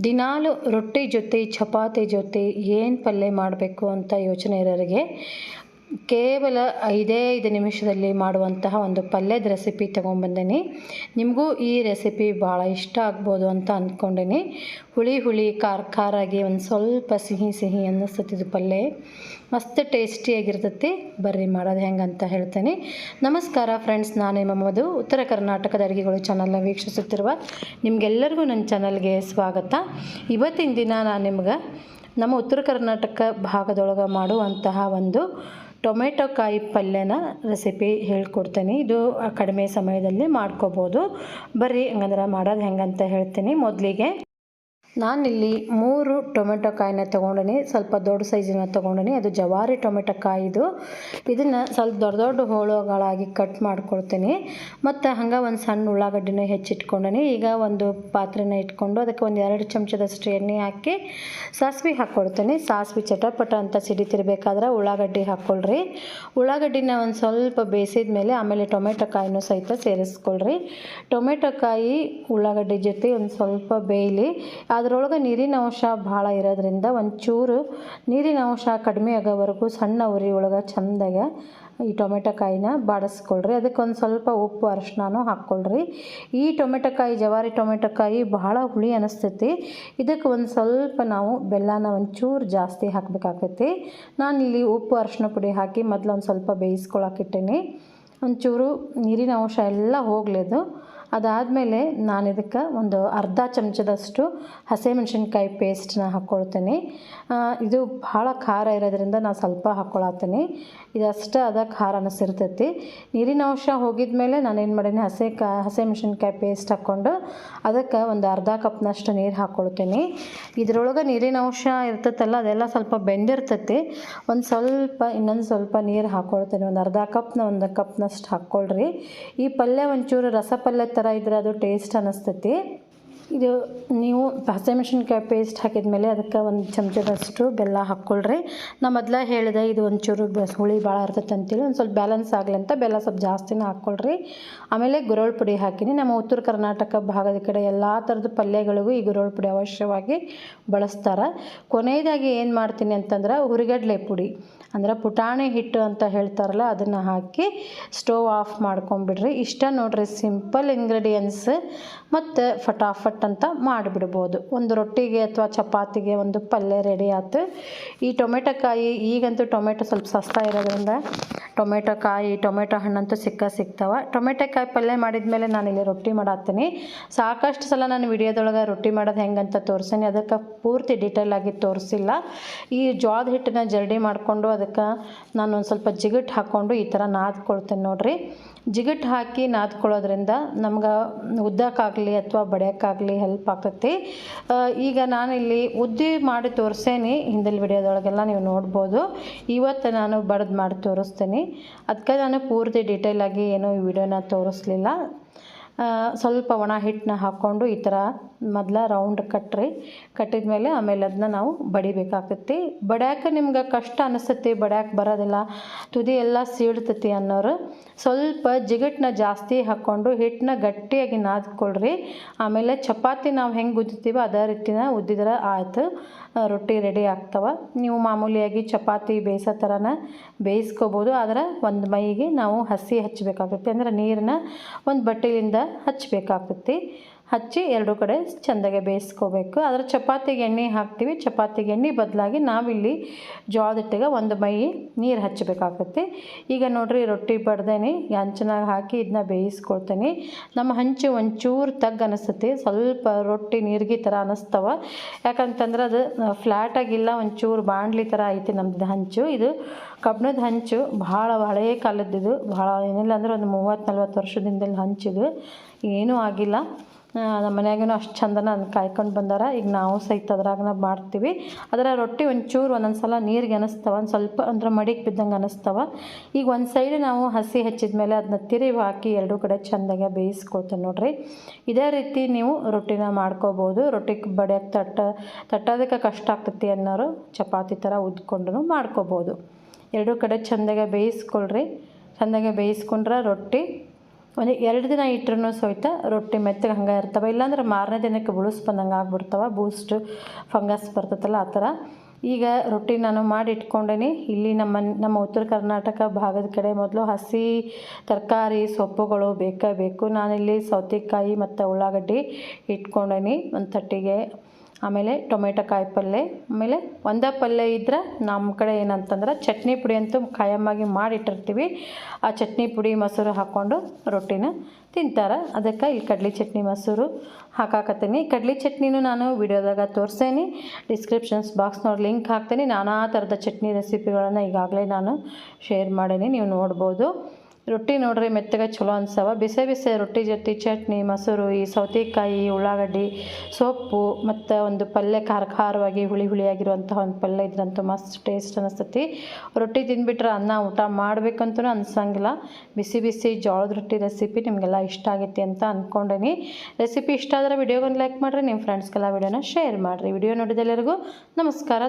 ದಿನಾಲು ರೊಟ್ಟಿ ಜೊತೆ ಚಪಾತಿ ಜೊತೆ ಏನು ಪಲ್ಯ ಮಾಡಬೇಕು ಅಂತ ಯೋಚನೆ ಇರೋರಿಗೆ ಕೇವಲ ಐದೇ ಐದು ನಿಮಿಷದಲ್ಲಿ ಮಾಡುವಂತಹ ಒಂದು ಪಲ್ಯದ ರೆಸಿಪಿ ತೊಗೊಂಬಂದೀನಿ ನಿಮಗೂ ಈ ರೆಸಿಪಿ ಭಾಳ ಇಷ್ಟ ಆಗ್ಬೋದು ಅಂತ ಅಂದ್ಕೊಂಡೀನಿ ಹುಳಿ ಹುಳಿ ಖಾರ ಖಾರಾಗಿ ಒಂದು ಸ್ವಲ್ಪ ಸಿಹಿ ಸಿಹಿ ಅನ್ನಿಸ್ತೈತಿ ಪಲ್ಯ. ಮಸ್ತ್ ಟೇಸ್ಟಿಯಾಗಿರ್ತೈತಿ ಬರ್ರಿ ಮಾಡೋದು ಹೆಂಗೆ ಅಂತ ಹೇಳ್ತೀನಿ. ನಮಸ್ಕಾರ ಫ್ರೆಂಡ್ಸ್ ನಾನು ನಿಮ್ಮ ಮಧು. ಉತ್ತರ ಕರ್ನಾಟಕದ ಅಡುಗೆಗಳು ಚಾನಲ್ನ ವೀಕ್ಷಿಸುತ್ತಿರುವ ನಿಮಗೆಲ್ಲರಿಗೂ ನನ್ನ ಚಾನಲ್ಗೆ ಸ್ವಾಗತ. ಇವತ್ತಿನ ದಿನ ನಾನು ನಿಮ್ಗೆ ನಮ್ಮ ಉತ್ತರ ಕರ್ನಾಟಕ ಭಾಗದೊಳಗೆ ಮಾಡುವಂತಹ ಒಂದು ಟೊಮೆಟೊ ಕಾಯಿ ಪಲ್ಯನ ರೆಸಿಪಿ ಹೇಳ್ಕೊಡ್ತೀನಿ. ಇದು ಕಡಿಮೆ ಸಮಯದಲ್ಲಿ ಮಾಡ್ಕೋಬೋದು. ಬರ್ರಿ, ಹಂಗಂದ್ರೆ ಮಾಡೋದು ಹೆಂಗಂತ ಹೇಳ್ತೀನಿ ಮೊದಲಿಗೆ. ನಾನಿಲ್ಲಿ ಮೂರು ಟೊಮೆಟೊ ಕಾಯಿನ ತೊಗೊಂಡಿನಿ, ಸ್ವಲ್ಪ ದೊಡ್ಡ ಸೈಜಿನ ತೊಗೊಂಡಿನಿ. ಅದು ಜವಾರಿ ಟೊಮೆಟೊ ಕಾಯಿದು. ಇದನ್ನು ಸ್ವಲ್ಪ ದೊಡ್ಡ ದೊಡ್ಡ ಹೋಳುಗಳಾಗಿ ಕಟ್ ಮಾಡ್ಕೊಳ್ತೀನಿ. ಮತ್ತು ಹಂಗೆ ಒಂದು ಸಣ್ಣ ಉಳ್ಳಾಗಡ್ಡಿನ ಹೆಚ್ಚಿಟ್ಕೊಂಡಿನಿ. ಈಗ ಒಂದು ಪಾತ್ರೆನ ಇಟ್ಕೊಂಡು ಅದಕ್ಕೆ ಒಂದು ಎರಡು ಚಮಚದಷ್ಟು ಎಣ್ಣೆ ಹಾಕಿ ಸಾಸಿವೆ ಹಾಕ್ಕೊಳ್ತೀನಿ ಸಾಸಿವೆ ಚಟಪಟ ಅಂತ ಸಿಡಿತಿರ್ಬೇಕಾದ್ರೆ ಉಳ್ಳಾಗಡ್ಡಿ ಹಾಕ್ಕೊಳ್ರಿ ಉಳ್ಳಾಗಡ್ಡಿನ ಒಂದು ಸ್ವಲ್ಪ ಬೇಯಿಸಿದ ಮೇಲೆ ಆಮೇಲೆ ಟೊಮೆಟೊ ಕಾಯಿನೂ ಸಹಿತ ಸೇರಿಸ್ಕೊಳ್ರಿ. ಟೊಮೆಟೊ ಕಾಯಿ ಉಳ್ಳಾಗಡ್ಡಿ ಜೊತೆ ಒಂದು ಸ್ವಲ್ಪ ಬೇಯಲಿ ಅದರೊಳಗೆ ನೀರಿನ ಅಂಶ ಭಾಳ ಇರೋದ್ರಿಂದ ಒಂಚೂರು ನೀರಿನ ಅಂಶ ಕಡಿಮೆ ಆಗೋವರೆಗೂ ಸಣ್ಣ ಉರಿ ಒಳಗೆ ಚಂದಾಗ ಈ ಟೊಮೆಟೊ ಕಾಯಿನ ಬಾಡಿಸ್ಕೊಳ್ರಿ. ಅದಕ್ಕೆ ಒಂದು ಸ್ವಲ್ಪ ಉಪ್ಪು ಅರಿಶಿನೂ ಹಾಕ್ಕೊಳ್ರಿ. ಈ ಟೊಮೆಟೊ ಕಾಯಿ, ಜವಾರಿ ಟೊಮೆಟೊ ಕಾಯಿ ಬಹಳ ಹುಳಿ ಅನಿಸ್ತೈತಿ. ಇದಕ್ಕೆ ಒಂದು ಸ್ವಲ್ಪ ನಾವು ಬೆಲ್ಲನ ಒಂಚೂರು ಜಾಸ್ತಿ ಹಾಕಬೇಕಾಗೈತಿ ನಾನಿಲ್ಲಿ ಉಪ್ಪು ಅರಶಿನ ಪುಡಿ ಹಾಕಿ ಮೊದಲು ಒಂದು ಸ್ವಲ್ಪ ಬೇಯಿಸ್ಕೊಳಕ್ಕಿಟ್ಟೇನೆ ಒಂಚೂರು ನೀರಿನ ಅಂಶ ಎಲ್ಲ ಹೋಗಲಿ ಅದು. ಅದಾದಮೇಲೆ ನಾನು ಇದಕ್ಕೆ ಒಂದು ಅರ್ಧ ಚಮಚದಷ್ಟು ಹಸಿಮೆಣ್ಸಿನ್ಕಾಯಿ ಪೇಸ್ಟ್ನ ಹಾಕ್ಕೊಳ್ತೀನಿ ಇದು ಭಾಳ ಖಾರ ಇರೋದ್ರಿಂದ ನಾನು ಸ್ವಲ್ಪ ಹಾಕ್ಕೊಳತ್ತೀನಿ ಇದಷ್ಟೇ ಅದ ಖಾರ ಅನಿಸಿರ್ತೈತಿ. ನೀರಿನ ಅಂಶ ಹೋಗಿದ ಮೇಲೆ ನಾನೇನು ಮಾಡೀನಿ, ಹಸಿ ಕಾ, ಹಸಿಮೆಣ್ಸಿನ್ಕಾಯಿ ಪೇಸ್ಟ್ ಹಾಕ್ಕೊಂಡು ಅದಕ್ಕೆ ಒಂದು ಅರ್ಧ ಕಪ್ನಷ್ಟು ನೀರು ಹಾಕ್ಕೊಳ್ತೀನಿ ಇದರೊಳಗೆ ನೀರಿನ ಅಂಶ ಇರ್ತೈತಲ್ಲ, ಅದೆಲ್ಲ ಸ್ವಲ್ಪ ಬೆಂದಿರ್ತೈತಿ. ಒಂದು ಸ್ವಲ್ಪ, ಇನ್ನೊಂದು ಸ್ವಲ್ಪ ನೀರು ಹಾಕ್ಕೊಳ್ತೀನಿ ಒಂದು ಅರ್ಧ ಕಪ್ನ, ಒಂದು ಕಪ್ನಷ್ಟು ಹಾಕ್ಕೊಳ್ರಿ ಈ ಪಲ್ಯ ಒಂಚೂರು ರಸ ಪಲ್ಯ ಥರ ಇದ್ರೆ ಅದು ಟೇಸ್ಟ್ ಅನ್ನಿಸ್ತೈತಿ ಇದು ನೀವು ಹಸಿಮೆಣ್ಸಿನ್ಕಾಯಿ ಪೇಸ್ಟ್ ಹಾಕಿದ ಮೇಲೆ ಅದಕ್ಕೆ ಒಂದು ಚಮಚದಷ್ಟು ಬೆಲ್ಲ ಹಾಕ್ಕೊಳ್ರಿ. ನಾ ಮೊದಲ ಹೇಳಿದೆ, ಇದು ಒಂಚೂರು ಬಸ್ ಹುಳಿ ಭಾಳ ಇರ್ತೈತೆ ಅಂತೇಳಿ ಒಂದು ಸ್ವಲ್ಪ ಬ್ಯಾಲೆನ್ಸ್ ಆಗಲಿ ಅಂತ ಬೆಲ್ಲ ಸ್ವಲ್ಪ ಜಾಸ್ತಿನೇ ಹಾಕ್ಕೊಳ್ರಿ. ಆಮೇಲೆ ಗುರೋಳ್ ಪುಡಿ ಹಾಕಿನಿ. ನಮ್ಮ ಉತ್ತರ ಕರ್ನಾಟಕ ಭಾಗದ ಕಡೆ ಎಲ್ಲ ಥರದ ಪಲ್ಯಗಳಿಗೂ ಈ ಗುರೋಳ್ ಪುಡಿ ಅವಶ್ಯವಾಗಿ ಬಳಸ್ತಾರೆ. ಕೊನೆಯದಾಗಿ ಏನು ಮಾಡ್ತೀನಿ ಅಂತಂದ್ರೆ ಹುರಿಗಡಲೆ ಪುಡಿ. ಅಂದ್ರೆ ಪುಟಾಣಿ ಹಿಟ್ಟು ಅಂತ ಹೇಳ್ತಾರಲ್ಲ, ಅದನ್ನು ಹಾಕಿ ಸ್ಟೋವ್ ಆಫ್ ಮಾಡ್ಕೊಂಬಿಡ್ರಿ. ಇಷ್ಟ ನೋಡ್ರಿ, ಸಿಂಪಲ್ ಇಂಗ್ರೀಡಿಯೆಂಟ್ಸ್ ಮತ್ತು ಫಟಾಫಟ್ ಅಂತ ಮಾಡಿಬಿಡ್ಬೋದು. ಒಂದು ರೊಟ್ಟಿಗೆ ಅಥವಾ ಚಪಾತಿಗೆ ಒಂದು ಪಲ್ಯ ರೆಡಿ ಆಯ್ತು ಈ ಟೊಮೆಟೊ ಕಾಯಿ, ಈಗಂತೂ ಟೊಮೆಟೊ ಸ್ವಲ್ಪ ಸಸ್ತಾ ಇರೋದ್ರಿಂದ ಟೊಮೆಟೊ ಕಾಯಿ, ಟೊಮೆಟೊ ಹಣ್ಣಂತೂ ಸಿಕ್ಕ ಸಿಗ್ತಾವೆ. ಟೊಮೆಟೊ ಕಾಯಿ ಪಲ್ಯ ಮಾಡಿದ ಮೇಲೆ ನಾನು ಇಲ್ಲಿ ರೊಟ್ಟಿ ಮಾಡತ್ತೀನಿ ಸಾಕಷ್ಟು ಸಲ ನಾನು ವಿಡಿಯೋದೊಳಗೆ ರೊಟ್ಟಿ ಮಾಡೋದು ಹೆಂಗಂತ ತೋರಿಸೀನಿ. ಅದಕ್ಕೆ ಪೂರ್ತಿ ಡೀಟೇಲ್ ಆಗಿ ತೋರಿಸಿಲ್ಲ. ಈ ಜೋಳದ ಹಿಟ್ಟನ್ನ ಜರಡಿ ಮಾಡಿಕೊಂಡು ಅದಕ್ಕೆ ನಾನು ಒಂದು ಸ್ವಲ್ಪ ಜಿಗಟ್ ಹಾಕ್ಕೊಂಡು ಈ ಥರ ನಾದ್ಕೊಳ್ತೇನೆ ನೋಡಿರಿ. ಜಿಗಟ್ ಹಾಕಿ ನಾದ್ಕೊಳ್ಳೋದ್ರಿಂದ ನಮ್ಗೆ ಉದ್ದಕ್ಕಾಗಲಿ ಅಥವಾ ಬಡಿಯೋಕ್ಕಾಗಲಿ ಹೆಲ್ಪ್ ಆಗ್ತೈತಿ ಈಗ ನಾನಿಲ್ಲಿ ಉದ್ದಿ ಮಾಡಿ ತೋರಿಸ್ತೇನೆ ಹಿಂದಿನ ವಿಡಿಯೋದೊಳಗೆಲ್ಲ ನೀವು ನೋಡ್ಬೋದು. ಇವತ್ತು ನಾನು ಬಡ್ದು ಮಾಡಿ ತೋರಿಸ್ತೀನಿ. ಅದಕ್ಕೆ ನಾನು ಪೂರ್ತಿ ಡೀಟೇಲಾಗಿ ಏನೂ ಈ ವಿಡಿಯೋನ ತೋರಿಸ್ಲಿಲ್ಲ. ಸ್ವಲ್ಪ ಒಣ ಹಿಟ್ಟನ್ನ ಹಾಕ್ಕೊಂಡು ಈ ಥರ ಮೊದಲ ರೌಂಡ್ ಕಟ್ಟ್ರಿ ಕಟ್ಟಿದ ಮೇಲೆ ಆಮೇಲೆ ಅದನ್ನ ನಾವು ಬಡಿಬೇಕಾಗ್ತೈತಿ. ಬಡ್ಯಾಕೆ ನಿಮ್ಗೆ ಕಷ್ಟ ಅನಿಸ್ತತಿ, ಬಡ್ಯಾಕೆ ಬರೋದಿಲ್ಲ. ತುದಿ ಎಲ್ಲ ಸೀಳ್ತೈತಿ ಅನ್ನೋರು ಸ್ವಲ್ಪ ಜಿಗಟ್ನ ಜಾಸ್ತಿ ಹಾಕ್ಕೊಂಡು ಹಿಟ್ಟನ್ನ ಗಟ್ಟಿಯಾಗಿ ನಾದ್ಕೊಳ್ರಿ. ಆಮೇಲೆ ಚಪಾತಿ ನಾವು ಹೆಂಗೆ ಉದ್ದಿತೀವೋ ಅದೇ ರೀತಿನ ಉದ್ದಿದ್ರೆ ಆಯಿತು. ರೊಟ್ಟಿ ರೆಡಿ ಆಗ್ತವೆ. ನೀವು ಮಾಮೂಲಿಯಾಗಿ ಚಪಾತಿ ಬೇಯಿಸೋ ಥರನ ಬೇಯಿಸ್ಕೋಬೋದು. ಆದರೆ ಒಂದು ಮೈಗೆ ನಾವು ಹಸಿ ಹಚ್ಚಬೇಕಾಗುತ್ತೆ ಅಂದರೆ ನೀರನ್ನ ಒಂದು ಬಟ್ಟೆಯಿಂದ ಹಚ್ಚಬೇಕಾಗ್ತೈತಿ ಹಚ್ಚಿ ಎರಡು ಕಡೆ ಚೆಂದಾಗೆ ಬೇಯಿಸ್ಕೋಬೇಕು. ಅದರ ಚಪಾತಿಗೆ ಎಣ್ಣೆ ಹಾಕ್ತೀವಿ. ಚಪಾತಿಗೆ ಎಣ್ಣೆ ಬದಲಾಗಿ ನಾವಿಲ್ಲಿ ಜೋಳದ ಹಿಟ್ಟಿಗೆ ಒಂದು ಮೈ ನೀರು ಹಚ್ಚಬೇಕಾಗತ್ತೆ. ಈಗ ನೋಡಿರಿ ರೊಟ್ಟಿ ಬಡ್ದೇನೆ ಹಂಚನಾಗ ಹಾಕಿ ಇದನ್ನ ಬೇಯಿಸ್ಕೊಳ್ತೀನಿ. ನಮ್ಮ ಹಂಚು ಒಂಚೂರು ತಗ್ಗ ಅನಿಸ್ತೈತಿ. ಸ್ವಲ್ಪ ರೊಟ್ಟಿ ನೀರಿಗೆ ಥರ ಅನ್ನಿಸ್ತವ ಯಾಕಂತಂದ್ರೆ ಅದು ಫ್ಲ್ಯಾಟಾಗಿಲ್ಲ ಒಂಚೂರು ಬಾಂಡ್ಲಿ ಥರ ಐತಿ ನಮ್ಮದು ಹಂಚು. ಇದು ಕಬ್ಬಿಣದ ಹಂಚು. ಭಾಳ ಹಳೆಯ ಕಾಲದ್ದಿದು. ಭಾಳ ಏನಿಲ್ಲ ಅಂದ್ರೆ ಒಂದು ಮೂವತ್ತು ನಲ್ವತ್ತು ವರ್ಷದಿಂದಲೇ ಹಂಚಿದು. ಏನೂ ಆಗಿಲ್ಲ. ನಮ್ಮ ಮನ್ಯಾಗೂ ಅಷ್ಟು ಚಂದನ ಅದನ್ನ ಕಾಯ್ಕೊಂಡು ಬಂದಾರ. ಈಗ ನಾವು ಸಹಿತ ಅದ್ರಾಗನ ಮಾಡ್ತೀವಿ. ಅದರ ರೊಟ್ಟಿ ಒಂಚೂರು ಒಂದೊಂದು ಸಲ ನೀರಿಗೆ ಅನಿಸ್ತವ. ಒಂದು ಸ್ವಲ್ಪ ಅಂದ್ರೆ ಮಡಿಗೆ ಬಿದ್ದಂಗೆ ಅನಿಸ್ತವ. ಈಗ ಒಂದು ಸೈಡ್ ನಾವು ಹಸಿ ಹಚ್ಚಿದ ಮೇಲೆ ಅದನ್ನ ತಿರುವಿ ಹಾಕಿ ಎರಡೂ ಕಡೆ ಚೆಂದಾಗೆ ಬೇಯಿಸ್ಕೊಳ್ತೇನೆ ನೋಡ್ರಿ. ಇದೇ ರೀತಿ ನೀವು ರೊಟ್ಟಿನ ಮಾಡ್ಕೋಬೋದು. ರೊಟ್ಟಿ ಬಡಿಯೋಕ್ಕೆ ತಟ್ಟ, ತಟ್ಟೋದಕ್ಕೆ ಕಷ್ಟ ಆಗ್ತೈತಿ ಅನ್ನೋರು ಚಪಾತಿ ಥರ ಉದ್ಕೊಂಡು ಮಾಡ್ಕೋಬೋದು. ಎರಡೂ ಕಡೆ ಚೆಂದಾಗೆ ಬೇಯಿಸ್ಕೊಳ್ರಿ. ಚೆಂದಾಗೆ ಬೇಯಿಸ್ಕೊಂಡ್ರೆ ರೊಟ್ಟಿ ಒಂದು ಎರಡು ದಿನ ಇಟ್ರೂ ಸಹಿತ ರೊಟ್ಟಿ ಮೆತ್ತಗೆ ಹಂಗೆ ಇರ್ತವೆ. ಇಲ್ಲಾಂದ್ರೆ ಮಾರನೇ ದಿನಕ್ಕೆ ಬುಳುಸ್ ಬಂದಂಗೆ ಆಗ್ಬಿಡ್ತವೆ. ಬೂಸ್ಟ್, ಫಂಗಸ್ ಬರ್ತೈತಲ್ಲ ಆ ಥರ. ಈಗ ರೊಟ್ಟಿ ನಾನು ಮಾಡಿ ಇಟ್ಕೊಂಡೇನಿ ಇಲ್ಲಿ ನಮ್ಮ ನಮ್ಮ ಉತ್ತರ ಕರ್ನಾಟಕ ಭಾಗದ ಕಡೆ ಮೊದಲು ಹಸಿ ತರಕಾರಿ, ಸೊಪ್ಪುಗಳು ಬೇಕೇ ಬೇಕು. ನಾನಿಲ್ಲಿ ಸೌತೆಕಾಯಿ ಮತ್ತು ಉಳ್ಳಾಗಡ್ಡಿ ಇಟ್ಕೊಂಡೇನಿ ಒಂದು ತಟ್ಟಿಗೆ. ಆಮೇಲೆ ಟೊಮೆಟೊ ಕಾಯಿ ಪಲ್ಯ ಆಮೇಲೆ ಒಂದೇ ಪಲ್ಯ ಇದ್ರೆ ನಮ್ಮ ಕಡೆ ಏನಂತಂದ್ರೆ ಚಟ್ನಿ ಪುಡಿ ಅಂತೂ ಖಾಯಮ್ಮಾಗಿ ಮಾಡಿಟ್ಟಿರ್ತೀವಿ. ಆ ಚಟ್ನಿ ಪುಡಿ ಮೊಸರು ಹಾಕ್ಕೊಂಡು ರೊಟ್ಟಿನ ತಿಂತಾರೆ. ಅದಕ್ಕೆ ಇಲ್ಲಿ ಕಡ್ಲೆ ಚಟ್ನಿ ಮೊಸರು ಹಾಕಾಕತ್ತೀನಿ. ಕಡ್ಲೆ ಚಟ್ನಿನೂ ನಾನು ವಿಡಿಯೋದಾಗ ತೋರಿಸೇನಿ. ಡಿಸ್ಕ್ರಿಪ್ಷನ್ಸ್ ಬಾಕ್ಸ್ನವ್ರು ಲಿಂಕ್ ಹಾಕ್ತೀನಿ. ನಾನಾ ಥರದ ಚಟ್ನಿ ರೆಸಿಪಿಗಳನ್ನು ಈಗಾಗಲೇ ನಾನು ಶೇರ್ ಮಾಡೀನಿ. ನೀವು ನೋಡ್ಬೋದು. ರೊಟ್ಟಿ ನೋಡ್ರಿ ಮೆತ್ತಗೆ ಚಲೋ ಅನ್ಸವ. ಬಿಸಿ ಬಿಸಿ ರೊಟ್ಟಿ ಜೊತೆ ಚಟ್ನಿ, ಮೊಸರು, ಈ ಸೌತೆಕಾಯಿ ಉಳ್ಳಾಗಡ್ಡಿ, ಸೊಪ್ಪು, ಮತ್ತು ಒಂದು ಪಲ್ಯ ಖಾರ ಖಾರವಾಗಿ ಹುಳಿ ಹುಳಿಯಾಗಿರುವಂತಹ ಒಂದು ಪಲ್ಯ ಇದ್ರಂತೂ ಮಸ್ತ್ ಟೇಸ್ಟ್ ಅನಿಸ್ತತಿ. ರೊಟ್ಟಿ ತಿಂದ್ಬಿಟ್ರೆ ಅನ್ನ ಊಟ ಮಾಡಬೇಕಂತೂ ಅನ್ಸಂಗಿಲ್ಲ. ಬಿಸಿ ಬಿಸಿ ಜೋಳದ ರೊಟ್ಟಿ ರೆಸಿಪಿ ನಿಮಗೆಲ್ಲ ಇಷ್ಟ ಆಗೈತಿ ಅಂತ ಅಂದ್ಕೊಂಡೇನಿ ರೆಸಿಪಿ ಇಷ್ಟ ಆದರೆ ವಿಡಿಯೋಗೊಂದು ಲೈಕ್ ಮಾಡಿರಿ ನಿಮ್ಮ ಫ್ರೆಂಡ್ಸ್ಗೆಲ್ಲ ವಿಡಿಯೋನ ಶೇರ್ ಮಾಡಿರಿ. ವಿಡಿಯೋ ನೋಡಿದೆಲ್ಲರಿಗೂ ನಮಸ್ಕಾರ.